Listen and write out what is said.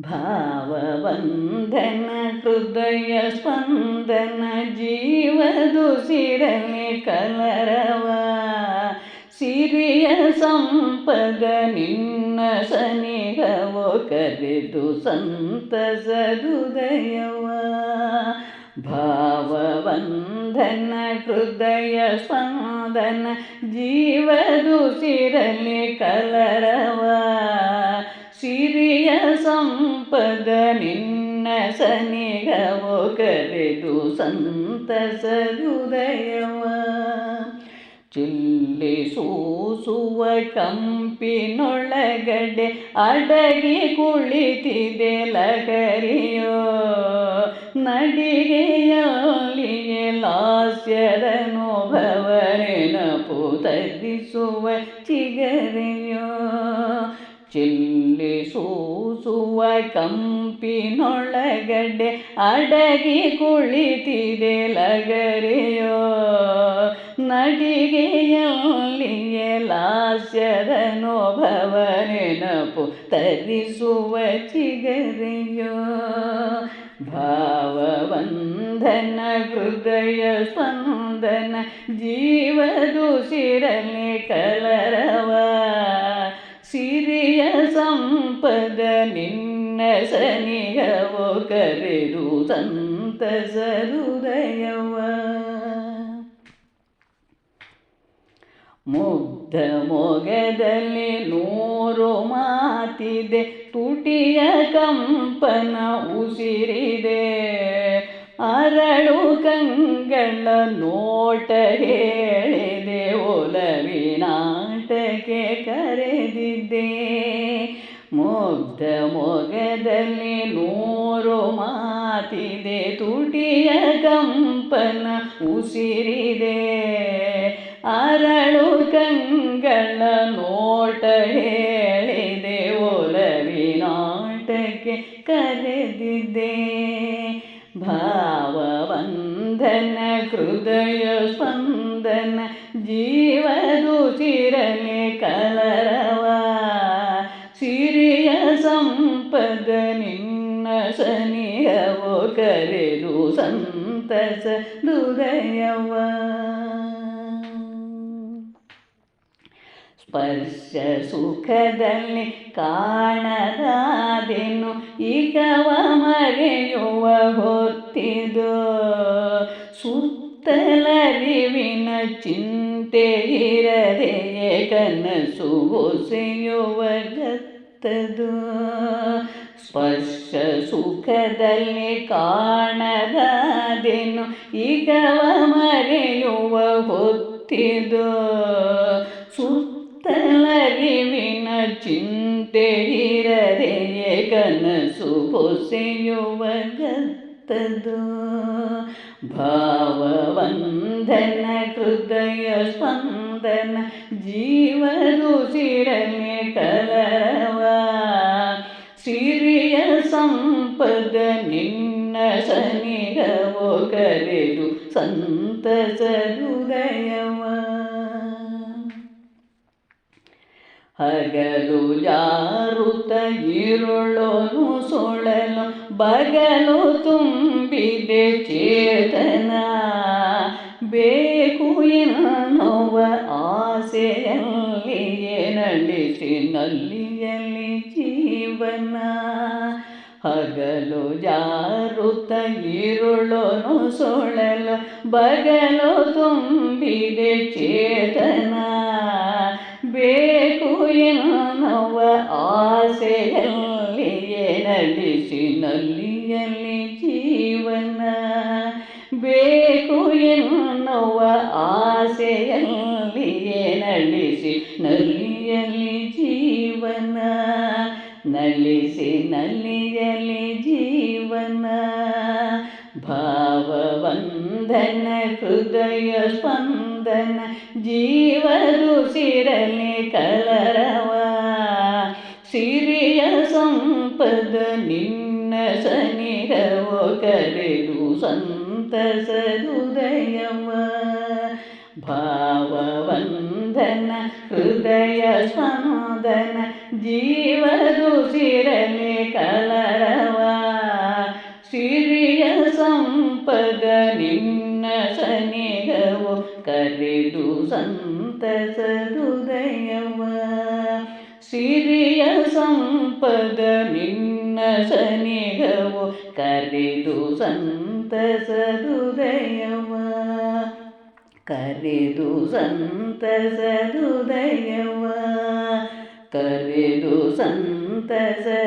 ಭಾವವಂದನ, ಹೃದಯ ಸ್ಪಂದನ ಜೀವದುಸಿರಲಿ ಕಲರವ. ಸಿರಿಯ ಸಂಪದ ನಿನ್ನ ಸನಿಹವೋ, ಕರೆದು ಸಂತಸದುದಯವ ಭಾವವಂದನ, ಹೃದಯ ಸ್ಪಂದನ ಜೀವದುಸಿರಲಿ ಕಲರವ. ಸಿರಿಯ ಸಂಪದ ನಿನ್ನ ಸನಿಹವೋ ಕರೆದು ಸಂತಸದುದಯವ ಚಿಲ್ಲಿ ಸೂಸುವ ಕಂಪಿನೊಳಗಡೆ ಅಡಗಿ ಕುಳಿತಿದೆ ಲಹರಿಯೋ ನಡಿಗೆಯಲ್ಲಿಯೇ ಲಾಸ್ಯದ ನೋಭವ ನೆನಪು ತಗ್ಗಿಸುವ ಚಿಗರೆಯೋ ಚಿಲ್ಲಿ ಸೂಸುವ ಕಂಪಿನೊಳಗಡೆ ಅಡಗಿ ಕುಳಿತಿದೆ ಲಗರೆಯೋ ನಡಿಗೆಯಲ್ಲಿಯೇ ಲಾಸ್ಯದ ನೋಭವ ನೆನಪು ತರಿಸುವ ಚಿಗರೆಯೋ ಭಾವವಂದನ ಹೃದಯ ಸ್ಪಂದನ ಜೀವದುಸಿರಲಿ ಕಲರವ ಸಂಪದ ನಿನ್ನ ಸನಿಹವೋ ಕರೆದು ಸಂತಸ ಹೃದಯವ ಮುಗ್ಧ ಮೊಗದಲ್ಲಿ ನೂರು ಮಾತಿದೆ, ತುಟಿಯ ಕಂಪನ ಉಸಿರಿದೆ. ಅರಳು ಕಂಗಳ ನೋಟ ಹೇಳಿದೆ, ಒಲವಿನಾಟಕ್ಕೆ ಕರೆದಿದ್ದೆ. ಮುಗ್ಧ ಮೊಗದಲ್ಲಿ ನೂರು ಮಾತಿದೆ, ತುಟಿಯ ಕಂಪನ ಉಸಿರಿದೆ. ಅರಳು ಕಂಗಳ ನೋಟ ಹೇಳಿದೆ ಒಲವಿನಾಟಕ್ಕೆ ಕರೆದಿದ್ದೆ. ಭಾವವಂದನ, ಹೃದಯ ಸ್ಪಂದನ, ಜೀವದು ಚಿರಲೆ ಸಿರಿಯ ಸನಿಹವೋ ಕರೆದು ಸಂತಸ ಹೃದಯವ ಸ್ಪರ್ಶ ಸುಖದಲ್ಲಿ ಕಾಣದಾದೆನು ಈಗವ ಮರೆಯುವ ಹೊತ್ತಿದು ಸುತ್ತಲರಿವಿನ ಚಿಂತೆ ಇರದೆಯೇ ಕನಸು ಹೊಸೆಯುವ ಗತ್ತದು ಸ್ಪರ್ಶ ಸುಖದಲ್ಲಿ ಕಾಣದೇನು ಈಗವ ಮರೆಯುವ ಹೊತ್ತಿದು. ಸುತ್ತಲರಿವಿನ ಚಿಂತೆ ಇರದೆಯೇ ಕನಸು ಹೊಸೆಯುವ ಗತ್ತದು. ಭಾವವಂದನ, ಹೃದಯ ಸ್ಪಂದನ ಸಿರನೆ ಕಲರವ ಸಿರಿಯ ಸಂಪದ ನಿನ್ನ ಸನಿಹವೋ ಕರೆದು ಸಂತಸ ಹೃದಯವ ಹಗಲು ಜಾರುತ ಇರುಳೋನು ಸೊಳಲು, ಬಗಲು ತುಂಬಿದೆ ಚೇತನ. ಬೇಕು ಎನ್ನುವ ಆಸೆಯಲ್ಲಿಯೇ ನಡೆಸಿ, ನಲ್ಲಿಯಲ್ಲಿ ಜಾರುತ ಇರುಳೋನು ಸೊಳಲು, ಬಗಲು ತುಂಬಿದೆ ಚೇತನ. ಬೇಕು ಎನ್ನುವ ಆಸೆಯಲ್ಲಿಯೇ ನಡೆಸಿ ನಲ್ಲಿಯಲ್ಲಿ ಜೀವನ. ಬೇಕು ಎನ್ನುವ ಆಸೆಯಲ್ಲಿಯೇ ನಡೆಸಿ ನಲ್ಲಿಯಲ್ಲಿ ಜೀವನ ನಲಿಸಿ ನಲ್ಲಿಯಲ್ಲಿ ಜೀವನ, ಭಾವವಂದನ, ಹೃದಯ ಸ್ಪಂದನ, ಜೀವರು ಸಿರಲಿ ಕಲರವ, ಸಿರಿಯ ಸಂಪದ ನಿನ್ನ ಸನಿಹವೋ ಕರೆದು ಸಂತಸ ಹೃದಯವ ಭಾವವಂದನ ಹೃದಯ ಸ್ಪಂದನ ಜೀವರುಚಿರನೆ ಕಲರವ ಸಿರಿಯ ಸಂಪದ ನಿನ್ನ ಸನಿಗವು ಕರೆದು ಸಂತಸ ಹೃದಯವ ಸಿರಿಯ ಸಂಪದ ನಿನ್ನ ಸನಿಗವು ಕರೆದು ಸಂತಸ ಹೃದಯವ ಕರೆದು ಸಂತಸದುದಯವ ಕರೆದು ಸಂತಸದುದಯವ